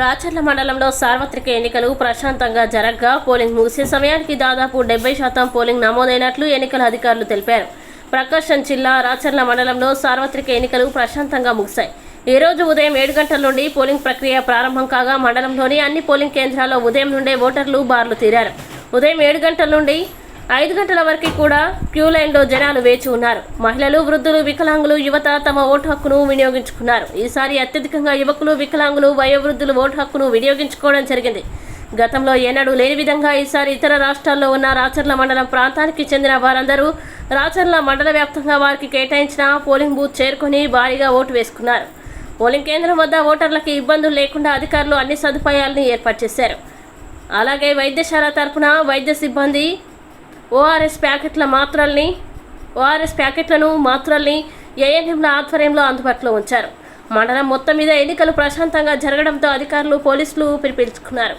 రాచర్ల మండలంలో సార్వత్రిక ఎన్నికలు ప్రశాంతంగా జరగగా. పోలింగ్ ముగిసే సమయానికి దాదాపు డెబ్బై శాతం పోలింగ్ నమోదైనట్లు ఎన్నికల అధికారులు తెలిపారు. ప్రకాశం జిల్లా రాచర్ల మండలంలో సార్వత్రిక ఎన్నికలు ప్రశాంతంగా ముగిశాయి. ఈ రోజు ఉదయం ఏడు గంటల నుండి పోలింగ్ ప్రక్రియ ప్రారంభం కాగా మండలంలోని అన్ని పోలింగ్ కేంద్రాల్లో ఉదయం నుండే ఓటర్లు బార్లు తీరారు. ఉదయం ఏడు గంటల నుండి ఐదు గంటల వరకు కూడా క్యూ లైన్లో జనాలు వేచి ఉన్నారు. మహిళలు వృద్ధులు వికలాంగులు యువత తమ ఓటు హక్కును వినియోగించుకున్నారు. ఈసారి అత్యధికంగా యువకులు వికలాంగులు వయోవృద్ధులు ఓటు హక్కును వినియోగించుకోవడం జరిగింది. గతంలో ఏనాడు లేని విధంగా ఈసారి ఇతర రాష్ట్రాల్లో ఉన్న రాచర్ల మండలం ప్రాంతానికి చెందిన వారందరూ రాచర్ల మండల వ్యాప్తంగా వారికి కేటాయించిన పోలింగ్ బూత్ చేరుకుని భారీగా ఓటు వేసుకున్నారు. పోలింగ్ కేంద్రం వద్ద ఓటర్లకు ఇబ్బందులు లేకుండా అధికారులు అన్ని సదుపాయాలను ఏర్పాటు చేశారు. అలాగే వైద్యశాల తరఫున వైద్య సిబ్బంది ఓఆర్ఎస్ ప్యాకెట్ల మాత్రల్ని ఓఆర్ఎస్ ప్యాకెట్లను మాత్రల్ని ఏఎన్ఎంల ఆధ్వర్యంలో అందుబాటులో ఉంచారు. మండలం మొత్తం మీద ఎన్నికలు ప్రశాంతంగా జరగడంతో అధికారులు పోలీసులు పిలిపించుకున్నారు.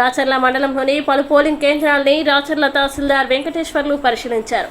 రాచర్ల మండలంలోని పలు పోలింగ్ కేంద్రాల్ని రాచర్ల తహసీల్దార్ వెంకటేశ్వర్లు పరిశీలించారు.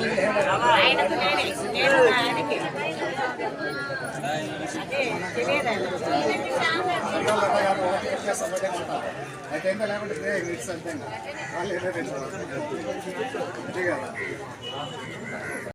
ఎవరి మనసుకు జరిగినట్టు అయితే ఎంత లేకుంటే మిక్స్ అంతే వాళ్ళు ఏదో